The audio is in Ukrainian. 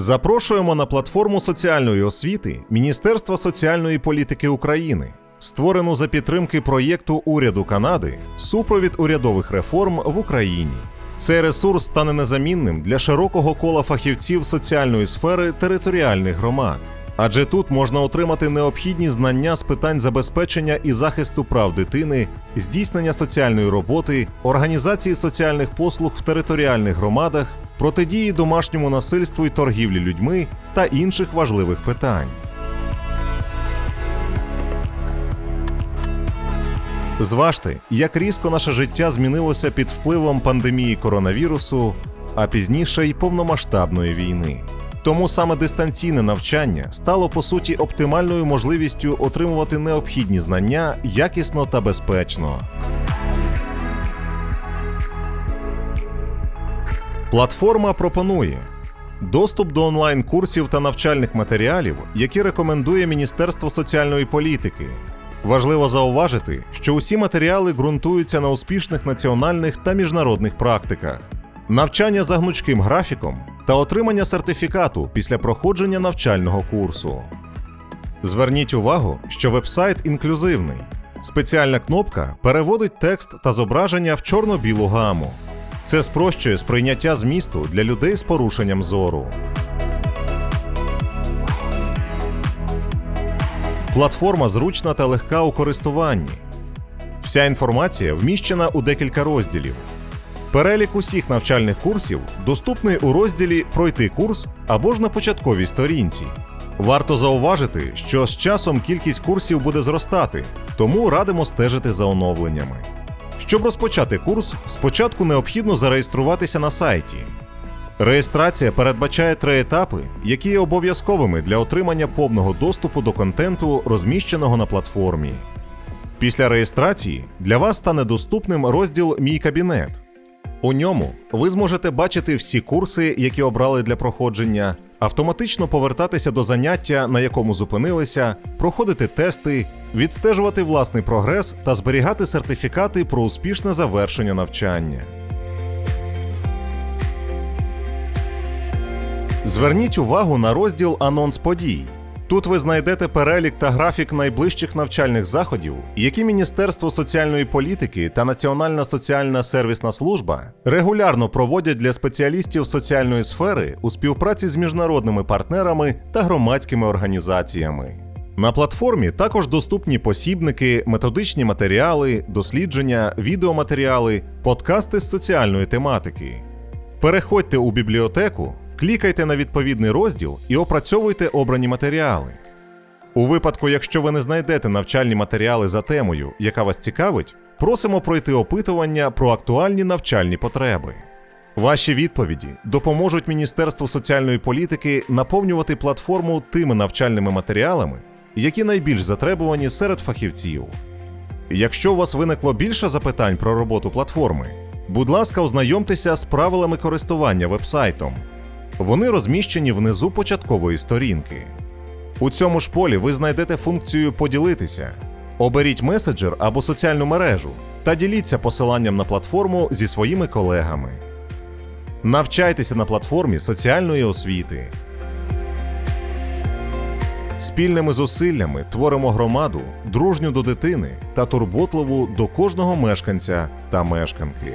Запрошуємо на платформу соціальної освіти Міністерства соціальної політики України, створену за підтримки проєкту уряду Канади Супровід урядових реформ в Україні. Цей ресурс стане незамінним для широкого кола фахівців соціальної сфери територіальних громад. Адже тут можна отримати необхідні знання з питань забезпечення і захисту прав дитини, здійснення соціальної роботи, організації соціальних послуг в територіальних громадах, протидії домашньому насильству і торгівлі людьми та інших важливих питань. Зважте, як різко наше життя змінилося під впливом пандемії коронавірусу, а пізніше й повномасштабної війни. Тому саме дистанційне навчання стало по суті оптимальною можливістю отримувати необхідні знання якісно та безпечно. Платформа пропонує доступ до онлайн-курсів та навчальних матеріалів, які рекомендує Міністерство соціальної політики. Важливо зауважити, що усі матеріали ґрунтуються на успішних національних та міжнародних практиках, навчання за гнучким графіком та отримання сертифікату після проходження навчального курсу. Зверніть увагу, що вебсайт інклюзивний. Спеціальна кнопка переводить текст та зображення в чорно-білу гаму. Це спрощує сприйняття змісту для людей з порушенням зору. Платформа зручна та легка у користуванні. Вся інформація вміщена у декілька розділів. Перелік усіх навчальних курсів доступний у розділі Пройти курс або ж на початковій сторінці. Варто зауважити, що з часом кількість курсів буде зростати, тому радимо стежити за оновленнями. Щоб розпочати курс, спочатку необхідно зареєструватися на сайті. Реєстрація передбачає три етапи, які є обов'язковими для отримання повного доступу до контенту, розміщеного на платформі. Після реєстрації для вас стане доступним розділ Мій кабінет. У ньому ви зможете бачити всі курси, які обрали для проходження, автоматично повертатися до заняття, на якому зупинилися, проходити тести, відстежувати власний прогрес та зберігати сертифікати про успішне завершення навчання. Зверніть увагу на розділ Анонс подій. Тут ви знайдете перелік та графік найближчих навчальних заходів, які Міністерство соціальної політики та Національна соціальна сервісна служба регулярно проводять для спеціалістів соціальної сфери у співпраці з міжнародними партнерами та громадськими організаціями. На платформі також доступні посібники, методичні матеріали, дослідження, відеоматеріали, подкасти з соціальної тематики. Переходьте у бібліотеку, клікайте на відповідний розділ і опрацьовуйте обрані матеріали. У випадку, якщо ви не знайдете навчальні матеріали за темою, яка вас цікавить, просимо пройти опитування про актуальні навчальні потреби. Ваші відповіді допоможуть Міністерству соціальної політики наповнювати платформу тими навчальними матеріалами, які найбільш затребувані серед фахівців. Якщо у вас виникло більше запитань про роботу платформи, будь ласка, ознайомтеся з правилами користування вебсайтом. Вони розміщені внизу початкової сторінки. У цьому ж полі ви знайдете функцію Поділитися. Оберіть меседжер або соціальну мережу та діліться посиланням на платформу зі своїми колегами. Навчайтеся на платформі соціальної освіти. Спільними зусиллями творимо громаду, дружню до дитини та турботливу до кожного мешканця та мешканки.